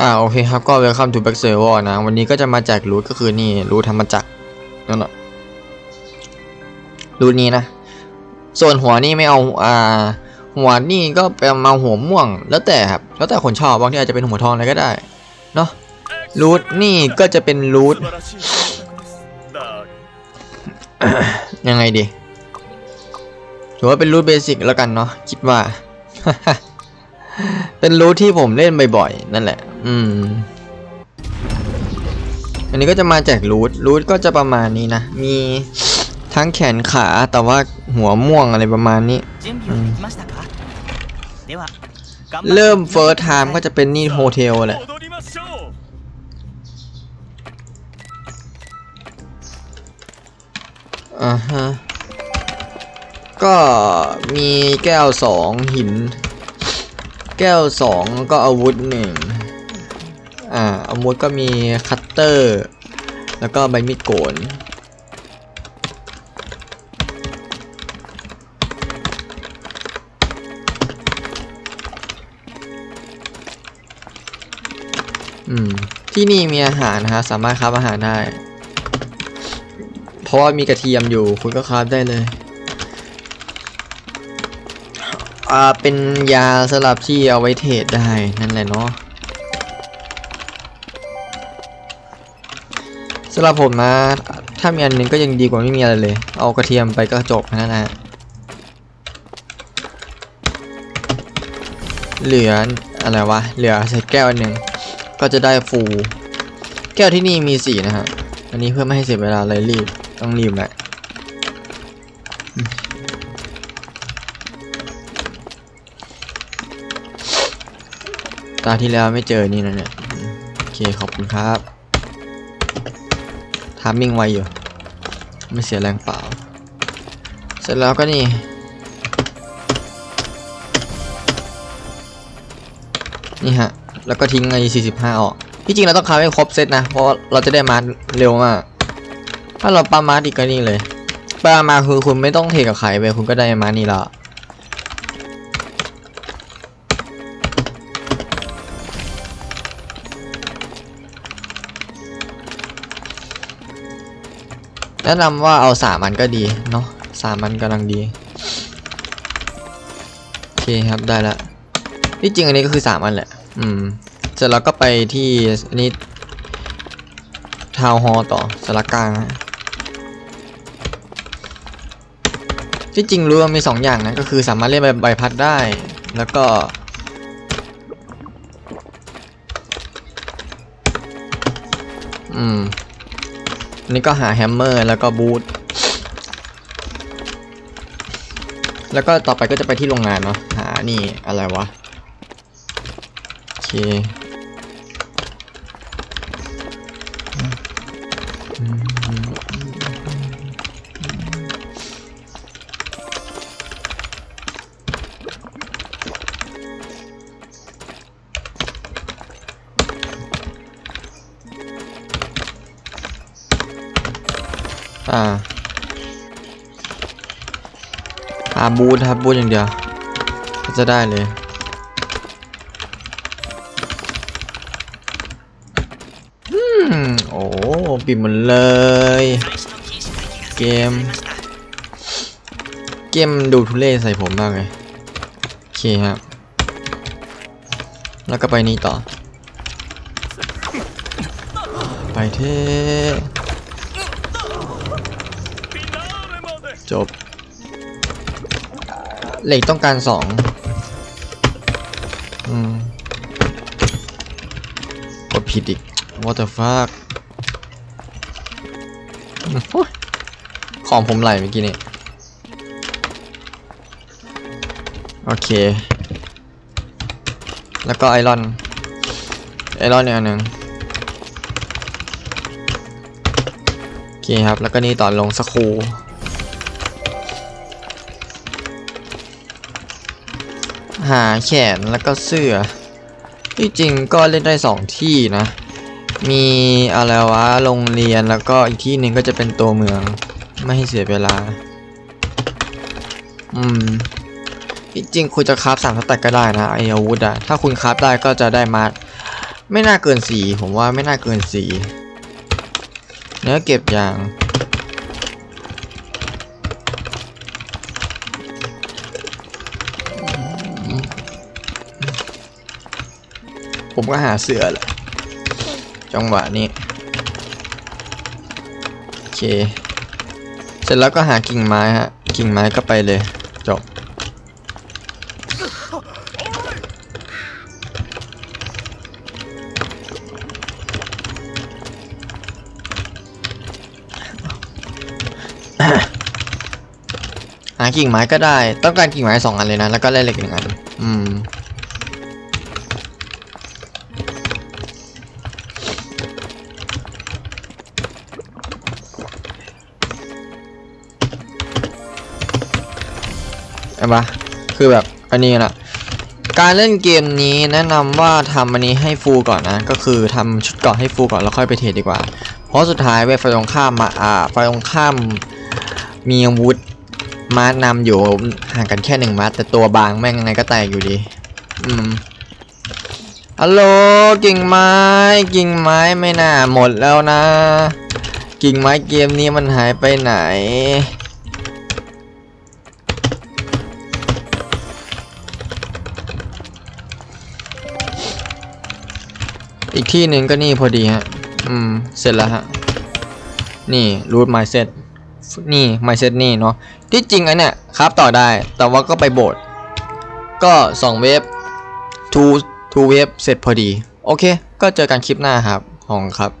อ่าโอเคครับก็ welcome to back server นะ วันนี้ก็จะมาแจกรูทก็คือนี่รูททำมาจากนั่นแหละรูทนี้นะ ส่วนหัวนี่ไม่เอาอ่าหัวนี่ก็ไปมาหัวม่วง แล้วแต่ครับแล้วแต่คนชอบบางที่อาจจะเป็นหัวทองอะไรก็ได้เนาะรูทนี่ก็จะเป็นรูทยังไงดีถือว่าเป็นรูทเบสิกแล้วกันเนาะคิดว่า เป็นรูทที่ผมเล่นบ่อยๆนั่นแหละ อืม อันนี้ก็จะมาจากรูทรูทก็จะประมาณนี้นะ มีทั้งแขนขาแต่ว่าหัวม่วงอะไรประมาณนี้ เริ่มเฟิร์สไทม์ก็จะเป็นนี่โฮเทลแหละอ่าฮะ ก็มีแก้วสองหิน แก้วสองก็อาวุธหนึ่งอ่าอาวุธก็มีคัตเตอร์ แล้วก็ใบมีดโกนอืมที่นี่มีอาหารนะฮะสามารถค้าอาหารได้ เพราะว่ามีกระเทียมอยู่คุณก็คราฟได้เลย อ่าเป็นยาสลับที่เอาไว้เทรดได้นั่นแหละเนาะสำหรับผมนะถ้ามีอันหนึงก็ยังดีกว่าไม่มีอะไรเลย เอากระเทียมไปก็จบนั้นนะฮะเหลืออะไรวะ เหลือใส่แก้วอันหนึ่งก็จะได้ฟู แก้วที่นี่มีสีนะฮะ อันนี้เพื่อไม่ให้เสียเวลาเลยรีบ ต้องรีบแหละ ตาที่แล้วไม่เจอนี่นะเนี่ยโอเคขอบคุณครับทามมิ่งไวอยู่ ไม่เสียแรงเปล่า เสร็จแล้วก็นี่ นี่ฮะ แล้วก็ทิ้งไอ้45 ออก ที่จริงเราต้องคาให้ครบเซตนะ เพราะเราจะได้มาร์เร็วมาก ถ้าเราปามาร์อีกก็นี่เลยปามาคือคุณไม่ต้องเทกับใครไปคุณก็ได้มาร์นี่และ แนะนำว่าเอาสามอันก็ดีเนาะสามอันกำลังดีโอเคครับได้ละที่จริงอันนี้ก็คือสามอันแหละ อืมเสร็จแล้วก็ไปที่อันนี้ทาวฮอต่อสารกลางนะที่จริงรู้ว่ามีสองอย่างนะก็คือสามารถเล่นใบใบพัดได้ แล้วก็อืม นี่ก็หาแฮมเมอร์แล้วก็บูทแล้วก็ต่อไปก็จะไปที่โรงงานเนาะหานี่อะไรวะ โอเค อ่าหาบูทครับบูทอย่างเดียว ก็จะได้เลย อืม โอ้ปิดหมดเลย เกม เกมดูทุเล่ใส่ผมมากเลย โอเคครับ แล้วก็ไปนี่ต่อ ไปเท่ จบ เหล็กต้องการสองอืมกดผิดอีก what the fuck อืมโอ๊ยของผมไหลเมื่อกี้นี่โอเค แล้วก็ไอรอน ไอรอนเนี่ยอันหนึ่งโอเคครับ แล้วก็นี่ต่อลงสกค หาแขนแล้วก็เสื้อ ที่จริงก็เล่นได้สองที่นะ มีอะไรวะโรงเรียนแล้วก็อีกที่หนึ่งก็จะเป็นตัวเมือง ไม่ให้เสียเวลา อืมที่จริงคุณจะคราฟสามสแต็กก็ได้นะไออาวุธอะถ้าคุณคราฟได้ก็จะได้มาไม่น่าเกินสี่ผมว่าไม่น่าเกินสี่เนื้อเก็บอย่าง ผมก็หาเสือแหละจังหวะนี้ โอเค เสร็จแล้วก็หากิ่งไม้ฮะ กิ่งไม้ก็ไปเลย จบ หากิ่งไม้ก็ได้ ต้องการกิ่งไม้สองอันเลยนะ แล้วก็แร่เหล็กหนึ่งอัน อืม ปะคือแบบอันนี้นะการเล่นเกมนี้แนะนำว่าทำอันนี้ให้ฟูก่อนนะ ก็คือทำชุดเกาะให้ฟูก่อนแล้วค่อยไปเทรดดีกว่า เพราะสุดท้ายเว้ยไฟตรงข้ามมาอ่าไฟตรงข้ามมีอาวุธมาร์นำอยู่ห่างกันแค่หนึ่งมาร์แต่ตัวบางแม่งยังไงก็แตกอยู่ดี อืมฮัลโหลกิ่งไม้ กิ่งไม้ไม่น่าหมดแล้วนะ กิ่งไม้เกมนี้มันหายไปไหน ที่หนึ่งก็นี่พอดีฮะ อืม เสร็จแล้วฮะ นี่รูทไมเซ็ตนี่ไมเซ็ตนี่เนาะ ที่จริงอันเนี้ยครับต่อได้ แต่ว่าก็ไปโบสถ์ก็สองเวฟทูทูเวฟเสร็จพอดี โอเค ก็เจอกันคลิปหน้าครับ ของครับ